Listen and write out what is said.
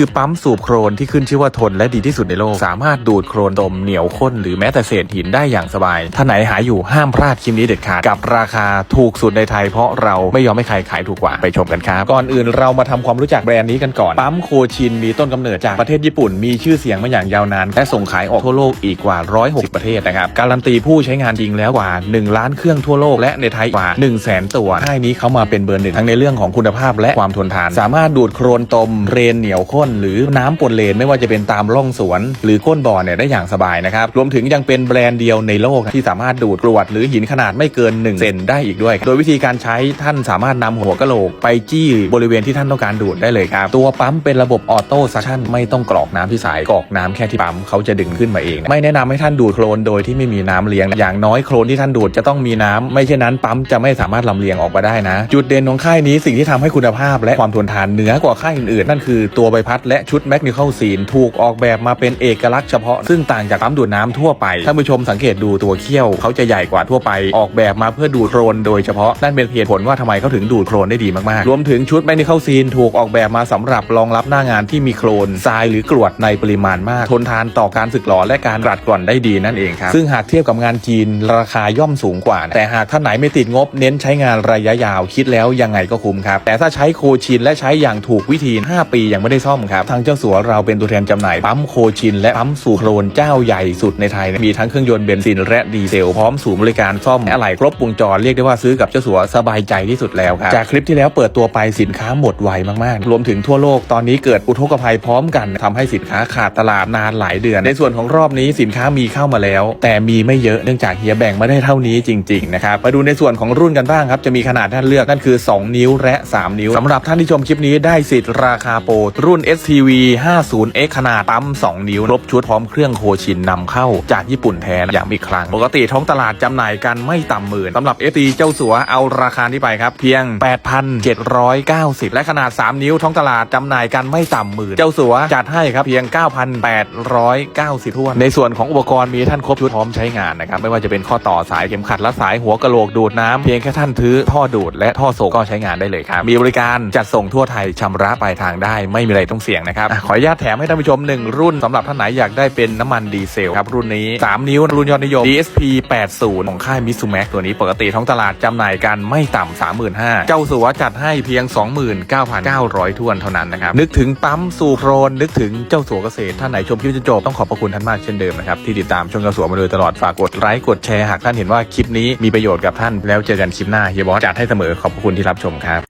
คือปั๊มสูบโครนที่ขึ้นชื่อว่าทนและดีที่สุดในโลก สามารถดูดโครนตมเหนียวข้นหรือแม้แต่เศษหินได้อย่างสบาย ถ้าไหนหาอยู่ห้ามพลาดคลิปนี้เด็ดขาดกับราคาถูกสุดในไทยเพราะเราไม่ยอมให้ใครขายถูกกว่าไปชมกันครับ ก่อนอื่นเรามาทำความรู้จักแบรนด์นี้กันก่อน ปั๊มโคชินมีต้นกำเนิดจากประเทศญี่ปุ่น มีชื่อเสียงมาอย่างยาวนานและส่งขายออกทั่วโลกอีกกว่า 160 ประเทศนะครับการันตีผู้ใช้งานจริงแล้วกว่า 1 ล้านเครื่องทั่วโลกและในไทยกว่า 1 0 0 0 0แสนตัวค่ายนี้เขามาเป็นเบอร์หนึ่งทั้งในเรื่องของคุณภาพและความทนทาน สามารถดูดโครนตมเรนเหนียวข้นหรือน้ำปนเลนไม่ว่าจะเป็นตามร่องสวน หรือก้นบ่อเนี่ยได้อย่างสบายนะครับ รวมถึงยังเป็นแบรนด์เดียวในโลกที่สามารถดูดกรวดหรือหินขนาดไม่เกิน 1 เซนได้อีกด้วย โดยวิธีการใช้ท่านสามารถนำหัวกะโหลกไปจี้บริเวณที่ท่านต้องการดูดได้เลยครับ ตัวปั๊มเป็นระบบออโต้ซัคชั่นไม่ต้องกรอกน้ำที่สายกรอกน้ำแค่ที่ปั๊มเขาจะดึงขึ้นมาเอง ไม่แนะนำให้ท่านดูดโคลนโดยที่ไม่มีน้ำเลี้ยง อย่างน้อยโคลนที่ท่านดูดจะต้องมีน้ำไม่เช่นนั้นปั๊มจะไม่สามารถลำเลียงออกมาได้นะ จุดเด่นของค่ายนี้สิ่งที่ทำให้คุณภาพ และความทนทานเหนือกว่าค่ายอื่นๆนั่นคือตัวใบพัดและชุดแมกนิคอลซีนถูกออกแบบมาเป็นเอกลักษณ์เฉพาะ ซึ่งต่างจากปั๊มดูดน้ำทั่วไป ท่านผู้ชมสังเกตดูตัวเขี้ยวเขาจะใหญ่กว่าทั่วไป ออกแบบมาเพื่อดูดโคลนโดยเฉพาะ นั่นเป็นเหตุผลว่าทำไมเขาถึงดูดโคลนได้ดีมากๆ รวมถึงชุดแมกนิคอลซีนถูกออกแบบมาสำหรับรองรับหน้างานที่มีโคลนทรายหรือกรวดในปริมาณมาก ทนทานต่อการสึกหรอและการกรัดกร่อนได้ดีนั่นเองครับซึ่งหากเทียบกับงานจีนราคาย่อมสูงกว่า แต่หากท่านไหนไม่ติดงบ เน้นใช้งานระยะยาวคิดแล้วยังไงก็คุ้มครับแต่ถ้าใช้โคชินและใช้อย่างถูกวิธี 5 ปียังไม่ได้ซ่อมครับ ทางเจ้าสัวเราเป็นตัวแทนจำหน่ายปั๊มโคชิน และปั๊มสูโครนเจ้าใหญ่สุดในไทย มีทั้งเครื่องยนต์เบนซินและดีเซล พร้อมศูนย์บริการซ่อมอะไหล่ครบวงจรเรียกได้ว่าซื้อกับเจ้าสัวสบายใจที่สุดแล้วครับจากคลิปที่แล้วเปิดตัวไปสินค้าหมดไวมากๆ รวมถึงทั่วโลกตอนนี้เกิดอุทกภัยพร้อมกันทำให้สินค้าขาดตลาดนานหลายเดือน ในส่วนของรอบนี้สินค้ามีเข้ามาแล้ว แต่มีไม่เยอะเนื่องจากเฮียแบ่งมาได้เท่านี้จริงๆนะครับมาดูในส่วนของรุ่นกันบ้างครับจะมีขนาดท่านเลือกนั่นคือ 2 นิ้วและ 3 นิ้วสำหรับท่านที่ชมคลิปนี้ได้สิทธิ์ราคาโปรรุ่น STV 50X ขนาดปั๊ม 2 นิ้ว ครบชุดพร้อมเครื่องโคชินนำเข้าจากญี่ปุ่นแท้อย่างอีกครั้ง ปกติท้องตลาดจำหน่ายกันไม่ต่ำหมื่นสำหรับ ST เจ้าสัวเอาราคานี้ไปครับ เพียง 8,790 และขนาด 3 นิ้วท้องตลาดจำหน่ายกันไม่ต่ำหมื่นเจ้าสัวจัดให้ครับเพียง 9,890ทั่วนในส่วนของอุปกรณ์มีท่านครบชุดพร้อมใช้งานนะครับไม่ว่าจะเป็นข้อต่อสายเข็มขัดและสายหัวกะโหลกดูดน้ำเพียงแค่ท่านถือท่อดูดและท่อโซก็ใช้งานได้เลยครับมีบริการจัดส่งทั่วไทยชำระปลายทางได้ไม่มีอะไรต้องเสี่ยงนะครับอขออนุญาตแถมให้ท่านผู้ชม 1 รุ่นสำหรับท่านไหนอยากได้เป็นน้ำมันดีเซลครับรุ่นนี้ 3 นิ้วรุ่นยอดนิยม DSP 80 ของค่ายมิซูแม็กตัวนี้ปกติท้องตลาดจำหน่ายกันไม่ต่ำ35,000เจ้าสัวจัดให้เพียง 29,900ทวนเท่านั้นนะครับนึกถึงปั๊มสูโครนนึกถึงเจ้าสัวเกษตรท่านไหนชมคลิปจนจบต้องขอบพระคุณท่านมากเช่นเดิมนะครับที่ติดตามชมเจ้าสัวมาโดยตลอดฝากกดไลค์กดแชร์หากท่านเห็นว่าคลิปนี้มีประโยชน์กับท่านแล้วเจอกันคลิปหน้าเฮียบอสจัดให้เสมอขอบพระคุณที่รับชมครับ